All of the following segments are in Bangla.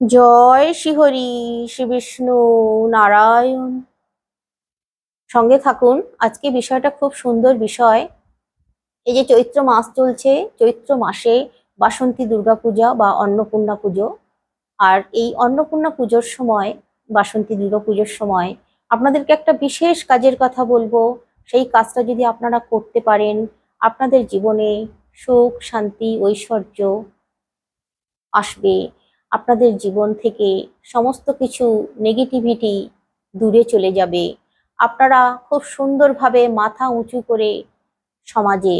জয় শ্রীহরি শ্রী বিষ্ণু নারায়ণ। সঙ্গে থাকুন, আজকে বিষয়টা খুব সুন্দর বিষয়। এই যে চৈত্র মাস চলছে, চৈত্র মাসে বাসন্তী দুর্গাপূজা বা অন্নপূর্ণা পুজো। আর এই অন্নপূর্ণা পুজোর সময়, বাসন্তী দুর্গা পুজোর সময় আপনাদেরকে একটা বিশেষ কাজের কথা বলব। সেই কাজটা যদি আপনারা করতে পারেন, আপনাদের জীবনে সুখ, শান্তি, ঐশ্বর্য আসবে। আপনাদের জীবন থেকে সমস্ত কিছু নেগেটিভিটি দূরে চলে যাবে। আপনারা খুব সুন্দরভাবে মাথা উঁচু করে সমাজে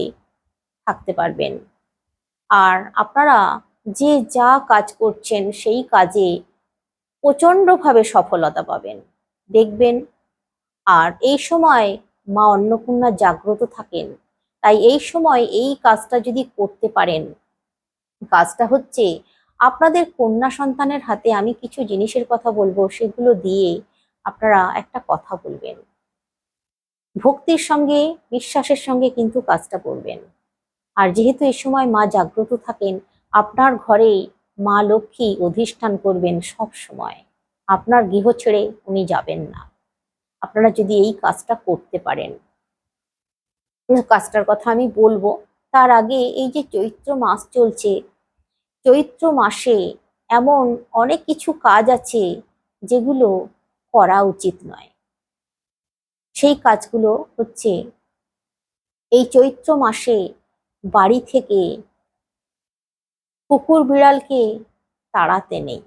থাকতে পারবেন। আর আপনারা যে যা কাজ করছেন সেই কাজে প্রচণ্ডভাবে সফলতা পাবেন। দেখবেন, আর এই সময় মা অন্নপূর্ণা জাগ্রত থাকেন। তাই এই সময় এই কাজটা যদি করতে পারেন, কাজটা হচ্ছে আপনাদের কন্যা সন্তানের হাতে আমি কিছু জিনিসের কথা বলব, সেগুলো দিয়ে আপনারা একটা কথা বলবেন। ভক্তির সঙ্গে, বিশ্বাসের সঙ্গে কিন্তু কাজটা করবেন। আর যেহেতু এই সময় মা জাগ্রত থাকেন, আপনার ঘরে মা লক্ষ্মী অধিষ্ঠান করবেন সব সময়। আপনার গৃহ ছেড়ে উনি যাবেন না। আপনারা যদি এই কাজটা করতে পারেন। কাজটার কথা আমি বলব। তার আগে এই যে চৈত্র মাস চলছে চৈত্র মাসে এমন অনেক কিছু কাজ আছে যেগুলো করা উচিত নয়। সেই কাজগুলো হচ্ছে এই চৈত্র মাসে বাড়ি থেকে কুকুর বিড়ালকে তাড়াতে নেই।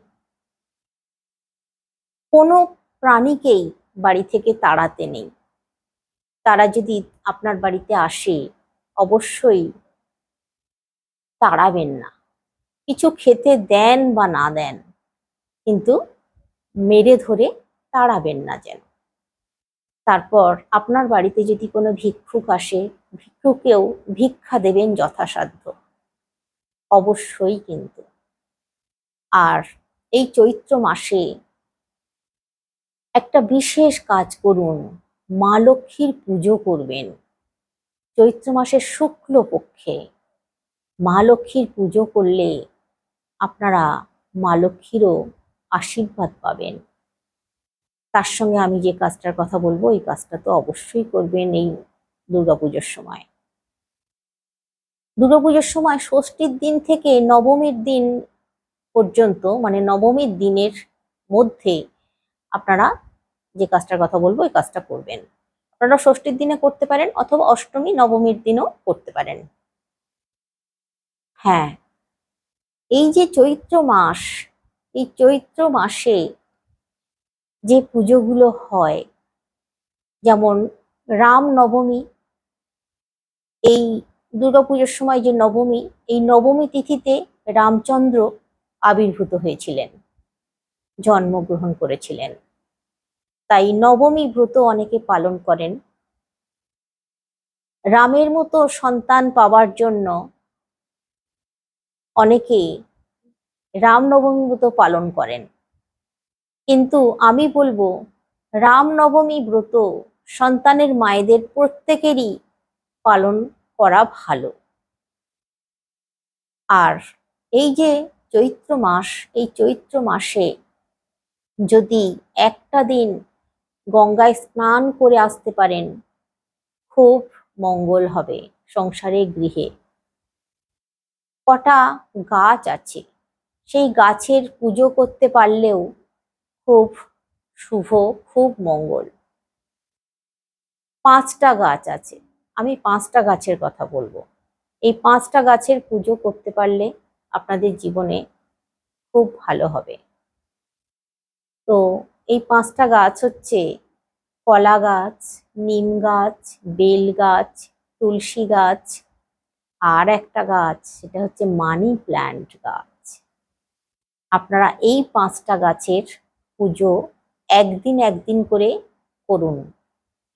কোনো প্রাণীকেই বাড়ি থেকে তাড়াতে নেই। তারা যদি আপনার বাড়িতে আসে, অবশ্যই তাড়াবেন না। কিছু খেতে দেন বা না দেন, কিন্তু মেরে ধরে তাড়াবেন না যেন। তারপর আপনার বাড়িতে যদি কোনো ভিক্ষুক আসে, ভিক্ষুকেও ভিক্ষা দেবেন যথাসাধ্য। অবশ্যই কিন্তু। আর এই চৈত্র মাসে একটা বিশেষ কাজ করুন, মা লক্ষ্মীর পুজো করবেন। চৈত্র মাসের শুক্ল পক্ষে মা লক্ষ্মীর পুজো করলে আপনারা মা লক্ষ্মীরও আশীর্বাদ পাবেন। তার সঙ্গে আমি যে কাজটার কথা বলব, এই কাজটা তো অবশ্যই করবেন এই দুর্গাপুজোর সময়। দুর্গাপুজোর সময় ষষ্ঠীর দিন থেকে নবমীর দিন পর্যন্ত মানে নবমীর দিনের মধ্যে আপনারা যে কাজটার কথা বলব, এই কাজটা করবেন। আপনারা ষষ্ঠীর দিনে করতে পারেন অথবা অষ্টমী, নবমীর দিনও করতে পারেন। হ্যাঁ এই যে চৈত্র মাস, এই চৈত্র মাসে যে পুজোগুলো হয়, যেমন রাম নবমী, এই দুর্গাপুজোর সময় যে নবমী, এই নবমী তিথিতে রামচন্দ্র আবির্ভূত হয়েছিলেন, জন্মগ্রহণ করেছিলেন। তাই নবমী ব্রত অনেকে পালন করেন। রামের মতো সন্তান পাওয়ার জন্য অনেকে রামনবমী ব্রত পালন করেন। কিন্তু আমি বলব রামনবমী ব্রত সন্তানের মায়েদের প্রত্যেকেরই পালন করা ভালো। আর এই যে চৈত্র মাস, এই চৈত্র মাসে যদি একটা দিন গঙ্গায় স্নান করে আসতে পারেন, খুব মঙ্গল হবে সংসারে গৃহে। কটা গাছ আছে। সেই গাছের পুজো করতে পারলেও খুব শুভ, খুব মঙ্গল। পাঁচটা গাছ আছে। আমি পাঁচটা গাছের কথা বলব। এই পাঁচটা গাছের পুজো করতে পারলে আপনাদের জীবনে খুব ভালো হবে। তো এই পাঁচটা গাছ হচ্ছে কলা গাছ, নিম গাছ, বেল গাছ, তুলসী গাছ আর একটা গাছ, সেটা হচ্ছে মানি প্ল্যান্ট গাছ। আপনারা এই পাঁচটা গাছের পুজো একদিন একদিন করে করুন।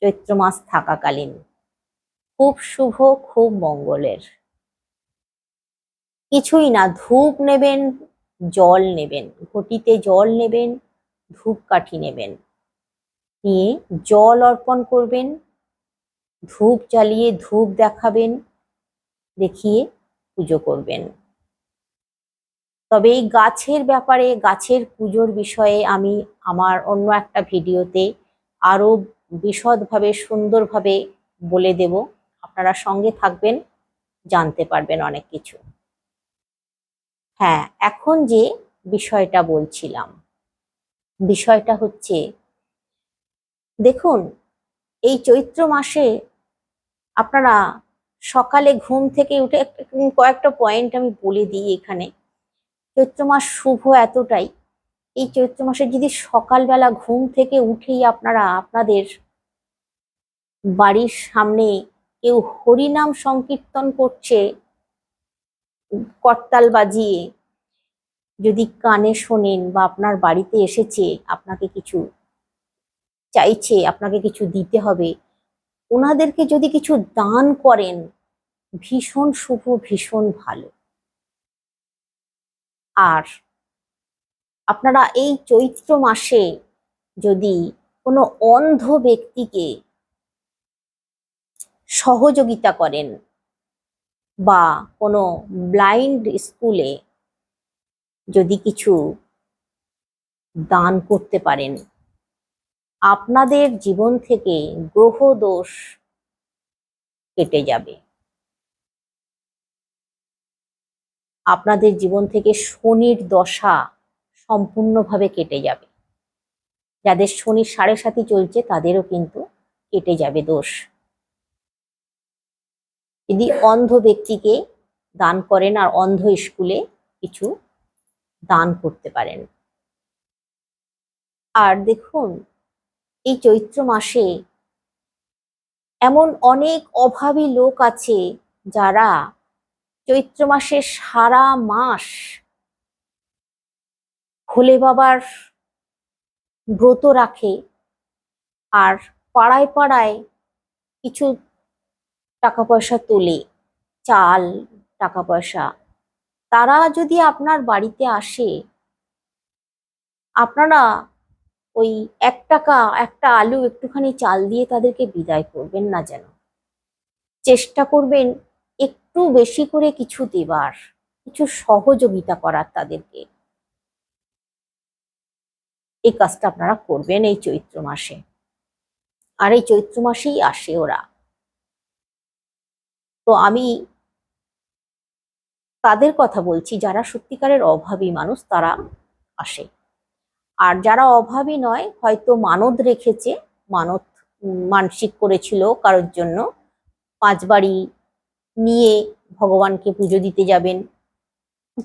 চৈত্র মাস থাকাকালীন। খুব শুভ, খুব মঙ্গলের। কিছুই না, ধূপ নেবেন, জল নেবেন। ঘটিতে জল নেবেন, ধূপকাঠি নেবেন। নিয়ে জল অর্পণ করবেন, ধূপ জ্বালিয়ে ধূপ দেখাবেন। দেখিয়ে পুজো করবেন। তবে এই গাছের ব্যাপারে, গাছের পুজোর বিষয়ে আমি আমার অন্য একটা ভিডিওতে আরও বিশদভাবে, সুন্দরভাবে বলে দেব। আপনারা সঙ্গে থাকবেন, জানতে পারবেন অনেক কিছু। হ্যাঁ এখন যে বিষয়টা বলছিলাম, বিষয়টা হচ্ছে, দেখুন, এই চৈত্র মাসে আপনারা সকালে ঘুম থেকে উঠে কয়েকটা পয়েন্ট আমি বলে দিই এখানে। চৈত্র মাস শুভ এতটাই। এই চৈত্র মাসে যদি সকালবেলা ঘুম থেকে উঠেই আপনারা আপনাদের বাড়ির সামনে কেউ হরিনাম সংকীর্তন করছে, করতাল বাজিয়ে, যদি কানে শোনেন বা আপনার বাড়িতে এসেছে, আপনাকে কিছু চাইছে, আপনাকে কিছু দিতে হবে ওনাদেরকে যদি কিছু দান করেন, ভীষণ শুভ, ভীষণ ভালো। আর আপনারা এই চৈত্র মাসে যদি কোনো অন্ধ ব্যক্তিকে সহযোগিতা করেন বা কোনো ব্লাইন্ড স্কুলে যদি কিছু দান করতে পারেন আপনাদের জীবন থেকে গ্রহ দোষ কেটে যাবে। আপনাদের জীবন থেকে শনির দশা সম্পূর্ণভাবে কেটে যাবে। যাদের শনি সাড়ে সাথী চলছে, তাদেরও কিন্তু কেটে যাবে দোষ। যদি অন্ধ ব্যক্তিকে দান করেন আর অন্ধ স্কুলে কিছু দান করতে পারেন। আর দেখুন এই চৈত্র মাসে। এমন অনেক অভাবী লোক আছে যারা চৈত্র মাসে সারা মাস ভোলে বাবার ব্রত রাখে আর পাড়ায় পাড়ায় কিছু টাকা পয়সা তোলে, চাল টাকা পয়সা তারা যদি আপনার বাড়িতে আসে, আপনারা ওই এক টাকা, একটা আলু একটুখানি চাল দিয়ে তাদেরকে বিদায় করবেন না যেন। চেষ্টা করবেন একটু বেশি করে কিছু দেবার, কিছু সহযোগিতা করার তাদেরকে। এই কাজটা আপনারা করবেন এই চৈত্র মাসে। আর এই চৈত্র মাসেই আসে ওরা। তো আমি তাদের কথা বলছি, যারা সত্যিকারের অভাবী মানুষ, তারা আসে। আর যারা অভাবী নয়, হয়তো মানত রেখেছে, মানত মানসিক করেছিল কারোর জন্য। পাঁচ বাড়ি নিয়ে ভগবানকে পুজো দিতে যাবেন।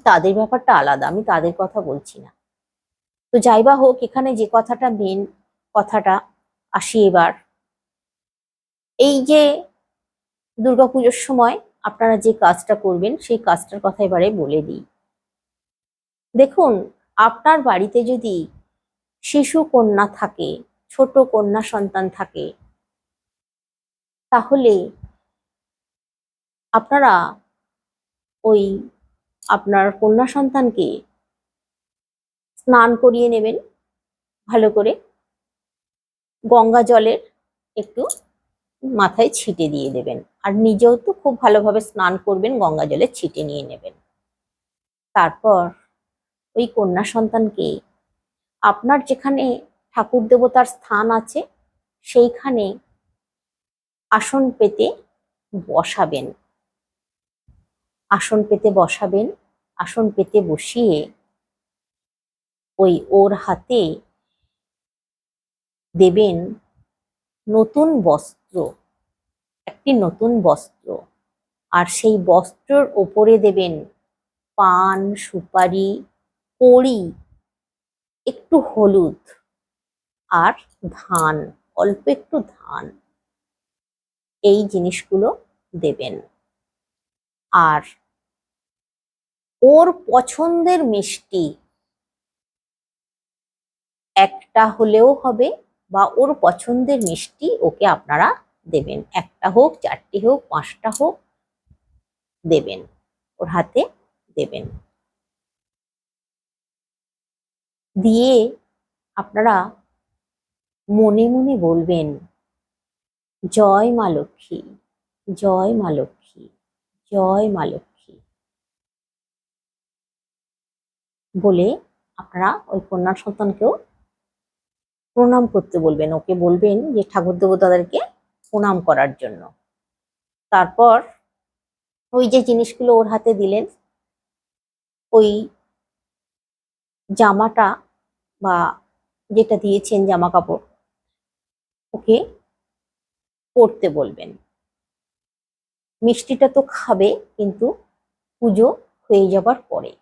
তাদের ব্যাপারটা আলাদা, আমি তাদের কথা বলছি না। তো যাই বা হোক, এখানে যে কথাটা মেন কথাটা, আসি এবার। এই যে দুর্গাপুজোর সময় আপনারা যে কাজটা করবেন, সেই কাজটার কথা এবারে বলে দিই। দেখুন, আপনার বাড়িতে যদি শিশু কন্যা থাকে, ছোট কন্যা সন্তান থাকে। তাহলে আপনারা ওই আপনার কন্যা সন্তানকে স্নান করিয়ে নেবেন, ভালো করে। গঙ্গা জলের একটু মাথায় ছিটে দিয়ে দেবেন। আর নিজেও তো খুব ভালোভাবে স্নান করবেন, গঙ্গা জলে ছিটে নিয়ে নেবেন। তারপর ওই কন্যা সন্তানকে আপনার যেখানে ঠাকুর দেবতার স্থান আছে, সেইখানে আসন পেতে বসাবেন। আসন পেতে বসাবেন, আসন পেতে বসিয়ে ওই ওর হাতে দেবেন নতুন বস্ত্র, একটি নতুন বস্ত্র। আর সেই বস্ত্রর ওপরে দেবেন পান, সুপারি, কড়ি একটু হলুদ আর ধান, অল্প একটু ধান এই জিনিসগুলো দেবেন। আর ওর পছন্দের মিষ্টি একটা হলেও হবে বা ওর পছন্দের মিষ্টি ওকে আপনারা দেবেন। একটা হোক, চারটি হোক, পাঁচটা হোক, দেবেন, ওর হাতে দেবেন। দিয়ে আপনারা মনে মনে বলবেন, জয় মা লক্ষ্মী, জয় মা লক্ষ্মী, জয় মা লক্ষ্মী বলে আপনারা ওই কন্যার সন্তানকেও প্রণাম করতে বলবেন। ওকে বলবেন যে, ঠাকুর দেবতাদেরকে প্রণাম করার জন্য। তারপর ওই যে জিনিসগুলো ওর হাতে দিলেন, ওই জামাটা বা যেটা দিয়েছেন জামা কাপড় ওকে পরতে বলবেন। মিষ্টিটা তো খাবে, কিন্তু পুজো হয়ে যাবার পরে।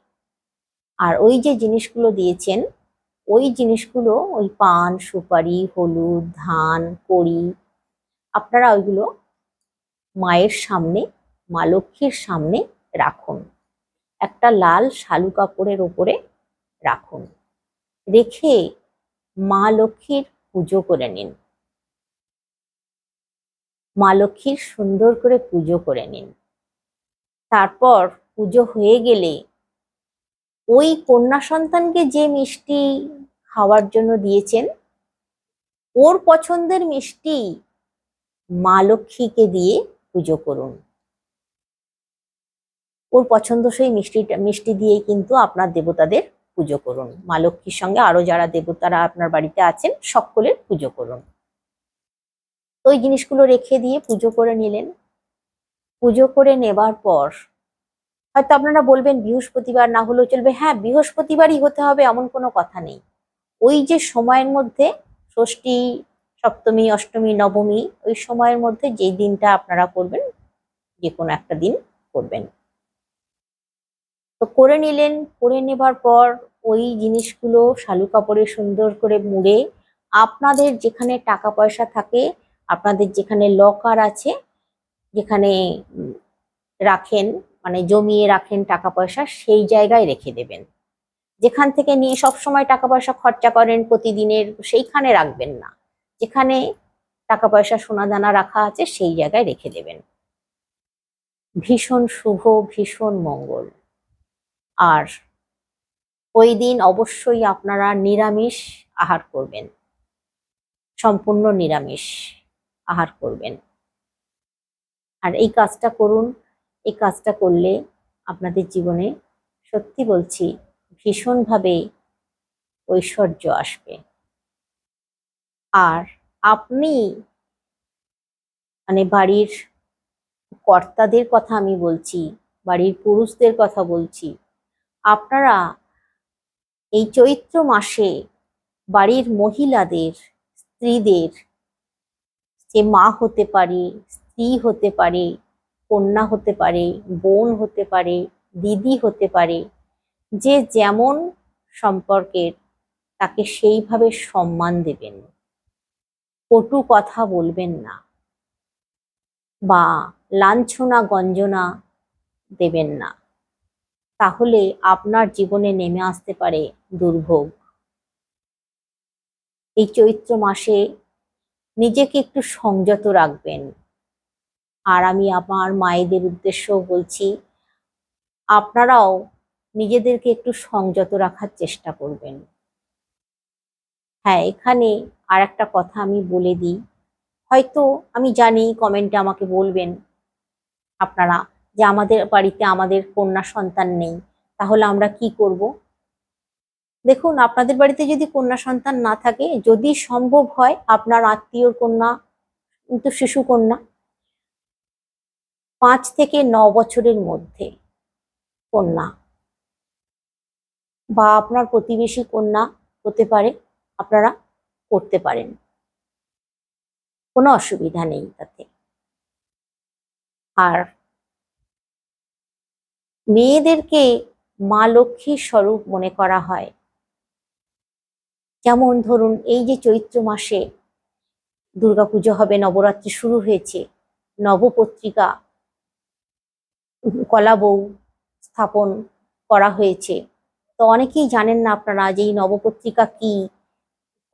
আর ওই যে জিনিসগুলো দিয়েছেন, ওই জিনিসগুলো, ওই পান, সুপারি, হলুদ, ধান, কড়ি, আপনারা ওইগুলো মায়ের সামনে, মা লক্ষ্মীর সামনে রাখুন। একটা লাল শালু কাপড়ের ওপরে রাখুন। রেখে মা লক্ষ্মীর পুজো করে নিন। মা লক্ষ্মীর সুন্দর করে পুজো করে নিন। তারপর পুজো হয়ে গেলে ওই কন্যা সন্তানকে যে মিষ্টি খাওয়ার জন্য দিয়েছেন, ওর পছন্দের মিষ্টি মা লক্ষ্মীকে দিয়ে পুজো করুন। ওর পছন্দসই মিষ্টিটা, মিষ্টি দিয়েই কিন্তু আপনার দেবতাদের পুজো করুন। মা লক্ষ্মীর সঙ্গে আরও যারা দেবতারা আপনার বাড়িতে আছেন, সকলের পুজো করুন। তো ওই জিনিসগুলো রেখে দিয়ে পুজো করে নিলেন। পুজো করে নেবার পর হয়তো আপনারা বলবেন, বৃহস্পতিবার না হলেও চলবে। হ্যাঁ বৃহস্পতিবারই হতে হবে এমন কোনো কথা নেই। ওই যে সময়ের মধ্যে ষষ্ঠী, সপ্তমী, অষ্টমী, নবমী, ওই সময়ের মধ্যে যেই দিনটা আপনারা করবেন, যে কোনো একটা দিন করবেন। তো করে নিলেন, করে নেবার পর ওই জিনিসগুলো শালু কাপড়ে সুন্দর করে মুড়ে আপনাদের যেখানে টাকা পয়সা থাকে, আপনাদের যেখানে লকার আছে, যেখানে রাখেন মানে জমিয়ে রাখেন টাকা পয়সা, সেই জায়গায় রেখে দেবেন। যেখান থেকে নিয়ে সব সময় টাকা পয়সা খরচা করেন প্রতিদিনের, সেইখানে রাখবেন না। যেখানে টাকা পয়সা সোনা দানা রাখা আছে, সেই জায়গায় রেখে দেবেন। ভীষণ শুভ, ভীষণ মঙ্গল। আর ওই দিন অবশ্যই আপনারা নিরামিষ আহার করবেন। সম্পূর্ণ নিরামিষ আহার করবেন। আর এই কাজটা করুন, এই কাজটা করলে আপনাদের জীবনে, সত্যি বলছি, ভীষণভাবে ঐশ্বর্য আসবে। আর আপনি মানে বাড়ির কর্তাদের কথা আমি বলছি, বাড়ির পুরুষদের কথা বলছি আপনারা এই চৈত্র মাসে বাড়ির মহিলাদের, স্ত্রীদের সে মা হতে পারে, স্ত্রী হতে পারে, কন্যা হতে পারে, বোন হতে পারে, দিদি হতে পারে, যে যেমন সম্পর্কের তাকে সেইভাবে সম্মান দেবেন। কটু কথা বলবেন না বা লাঞ্ছনা, গঞ্জনা দেবেন না। তাহলে আপনার জীবনে নেমে আসতে পারে দুর্ভোগ। এই চৈত্র মাসে নিজেকে একটু সংযত রাখবেন। আর আমি আমার মায়েদের উদ্দেশ্যও বলছি, আপনারাও নিজেদেরকে একটু সংযত রাখার চেষ্টা করবেন। হ্যাঁ এখানে আর একটা কথা আমি বলে দিই। হয়তো আমি জানি, কমেন্টে আমাকে বলবেন, আপনারা যে আমাদের বাড়িতে আমাদের কন্যা সন্তান নেই, তাহলে আমরা কি করব? দেখুন, আপনাদের বাড়িতে যদি কন্যা সন্তান না থাকে, যদি সম্ভব হয় আপনার আত্মীয়র কন্যা, কিন্তু শিশু কন্যা, পাঁচ থেকে ন বছরের মধ্যে কন্যা বা আপনার প্রতিবেশী কন্যা হতে পারে, আপনারা করতে পারেন। কোনো অসুবিধা নেই তাতে। আর মেয়েদেরকে মা লক্ষ্মীর স্বরূপ মনে করা হয়। যেমন ধরুন, এই যে চৈত্র মাসে দুর্গাপুজো হবে, নবরাত্রি শুরু হয়েছে, নবপত্রিকা, কলা বউ স্থাপন করা হয়েছে। তো অনেকেই জানেন না আপনারা যে এই নবপত্রিকা কি,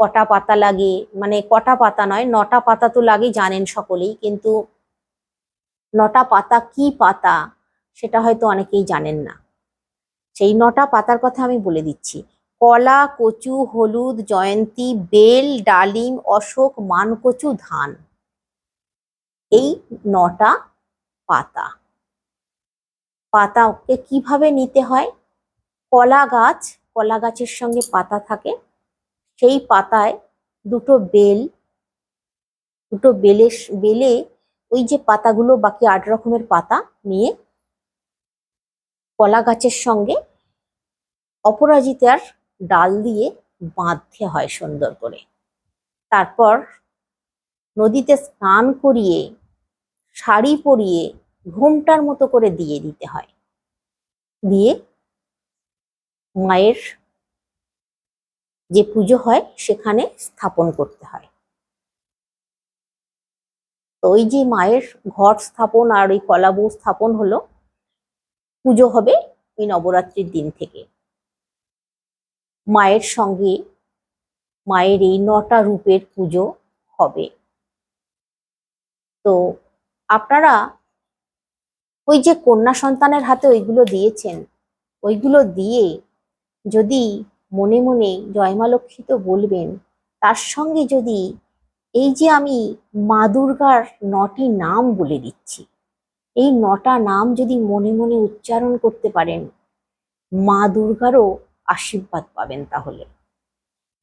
কটা পাতা লাগে? মানে কটা পাতা নয়, নটা পাতা তো লাগে জানেন সকলেই, কিন্তু নটা পাতা কি পাতা? সেটা হয়তো অনেকেই জানেন না। সেই নটা পাতার কথা আমি বলে দিচ্ছি। কলা, কচু, হলুদ, জয়ন্তী, বেল, ডালিম, অশোক, মানকচু, ধান। এই নটা পাতা। পাতাকে কীভাবে নিতে হয়? কলা গাছ, কলা গাছের সঙ্গে পাতা থাকে। সেই পাতায় দুটো বেল, দুটো বেলের বেলে ওই যে পাতাগুলো বাকি আট রকমের পাতা নিয়ে কলা গাছের সঙ্গে অপরাজিতার ডাল দিয়ে বাঁধতে হয় সুন্দর করে। তারপর নদীতে স্নান করিয়ে, শাড়ি পরিয়ে, ঘুমটার মতো করে দিয়ে দিতে হয়। দিয়ে মায়ের যে পুজো হয় সেখানে স্থাপন করতে হয়। তো ওই যে মায়ের ঘট স্থাপন আর ওই কলা বউ স্থাপন হলো পুজো হবে ওই নবরাত্রির দিন থেকে। মায়ের সঙ্গে মায়ের এই নটা রূপের পুজো হবে। তো আপনারা ওই যে কন্যা সন্তানের হাতে ওইগুলো দিয়েছেন, ওইগুলো দিয়ে যদি মনে মনে জয়মা তো বলবেন, তার সঙ্গে যদি এই যে আমি মা দুর্গার নটি নাম বলে দিচ্ছি এই নটা নাম যদি মনে মনে উচ্চারণ করতে পারেন, মা দুর্গারও আশীর্বাদ পাবেন তাহলে।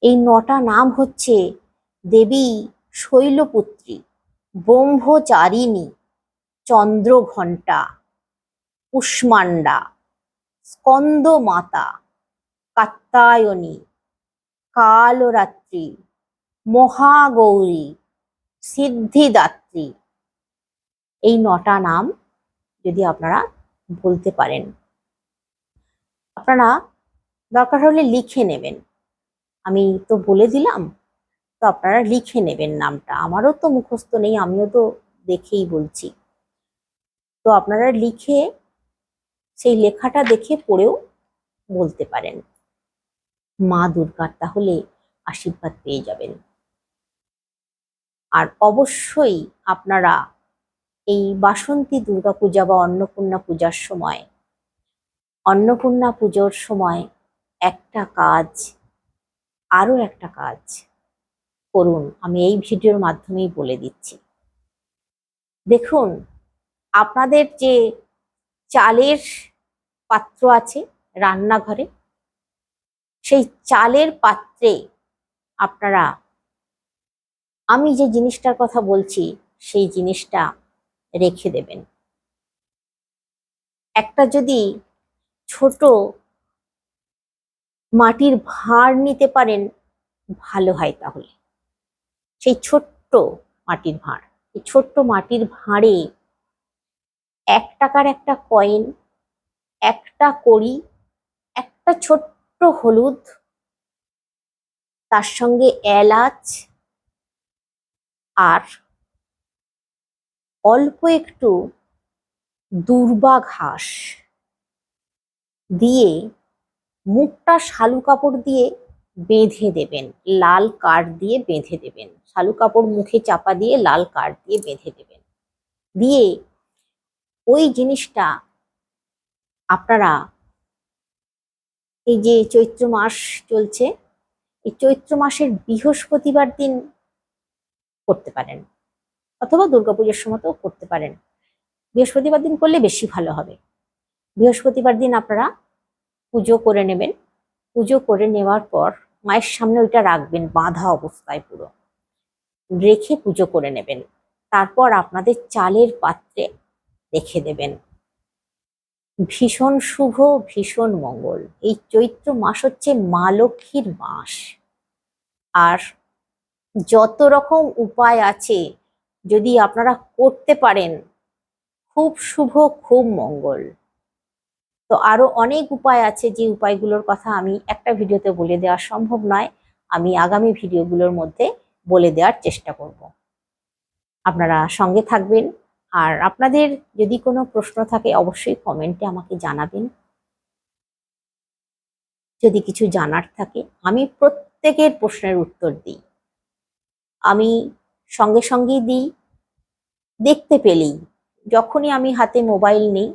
এই নটা নাম হচ্ছে দেবী শৈলপুত্রী, ব্রহ্মচারিণী, চন্দ্রঘণ্টা কুষ্মান্ডা স্কন্দমাতা, কাত্তায়নী, কালরাত্রি, মহাগৌরী, সিদ্ধিদাত্রী। এই নটা নাম যদি আপনারা বলতে পারেন। আপনারা দরকার হলে লিখে নেবেন। আমি তো বলে দিলাম, তো আপনারা লিখে নেবেন নামটা। আমারও তো মুখস্থ নেই, আমিও তো দেখেই বলছি। তো আপনারা লিখে সেই লেখাটা দেখে পড়েও বলতে পারেন। মা দুর্গার তাহলে আশীর্বাদ পেয়ে যাবেন। আর অবশ্যই আপনারা এই বাসন্তী দুর্গা পূজা বা অন্নপূর্ণা পূজার সময়। অন্নপূর্ণা পুজোর সময় একটা কাজ, আরও একটা কাজ করুন। আমি এই ভিডিওর মাধ্যমেই বলে দিচ্ছি। দেখুন, আপনাদের যে চালের পাত্র আছে রান্নাঘরে, সেই চালের পাত্রে আপনারা, আমি যে জিনিসটার কথা বলছি, সেই জিনিসটা রেখে দেবেন। একটা যদি ছোট মাটির ভাঁড় নিতে পারেন, ভালো হয় তাহলে। সেই ছোট্ট মাটির ভাঁড় এই ছোট্ট মাটির ভাঁড়ে এক টাকার একটা কয়েন, একটা কড়ি, একটা ছোট্ট হলুদ, তার সঙ্গে এলাচ আর অল্প একটু দুর্বা ঘাস দিয়ে মুখটা শালু কাপড় দিয়ে বেঁধে দেবেন, লাল কাঠ দিয়ে বেঁধে দেবেন। শালু কাপড় মুখে চাপা দিয়ে লাল কাঠ দিয়ে বেঁধে দেবেন। দিয়ে ওই জিনিসটা আপনারা এই যে চৈত্র মাস চলছে, এই চৈত্র মাসের বৃহস্পতিবার দিন করতে পারেন। অথবা দুর্গাপুজোর সময়তেও করতে পারেন। বৃহস্পতিবার দিন করলে বেশি ভালো হবে। বৃহস্পতিবার দিন আপনারা পুজো করে নেবেন। পুজো করে নেওয়ার পর মায়ের সামনে ওইটা রাখবেন, বাঁধা অবস্থায় পুরো। রেখে পুজো করে নেবেন। তারপর আপনাদের চালের পাত্রে রেখে দেবেন। ভীষণ শুভ, ভীষণ মঙ্গল। এই চৈত্র মাস হচ্ছে মা লক্ষ্মীর মাস। আর যত রকম উপায় আছে যদি আপনারা করতে পারেন, খুব শুভ, খুব মঙ্গল। তো আরও অনেক উপায় আছে যে উপায়গুলোর কথা আমি একটা ভিডিওতে বলে দেওয়া সম্ভব নয়, আমি আগামী ভিডিওগুলোর মধ্যে বলে দেওয়ার চেষ্টা করব। আপনারা সঙ্গে থাকবেন, আর আপনাদের যদি কোনো প্রশ্ন থাকে অবশ্যই কমেন্টে আমাকে জানাবেন। যদি কিছু জানার থাকে, আমি প্রত্যেকের প্রশ্নের উত্তর দিই। আমি সঙ্গে সঙ্গেই দিই। দেখতে পেলেই। যখনই আমি হাতে মোবাইল নেই,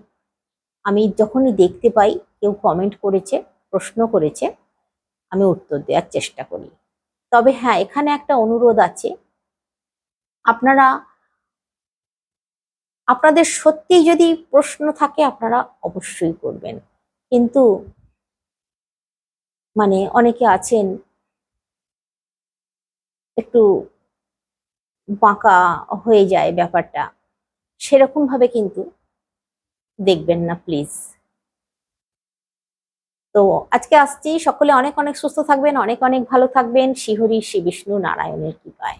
আমি যখনই দেখতে পাই, কেউ কমেন্ট করেছে, প্রশ্ন করেছে, আমি উত্তর দেওয়ার চেষ্টা করি। তবে হ্যাঁ এখানে একটা অনুরোধ আছে। আপনারা, আপনাদের সত্যিই যদি প্রশ্ন থাকে, আপনারা অবশ্যই করবেন। কিন্তু মানে অনেকে আছেন, একটু বাঁকা হয়ে যায় ব্যাপারটা। সেরকম ভাবে কিন্তু দেখবেন না প্লিজ তো আজকে আসছি। সকলে অনেক অনেক সুস্থ থাকবেন, অনেক অনেক ভালো থাকবেন। শিহরি শ্রী বিষ্ণু নারায়ণের কৃপায়।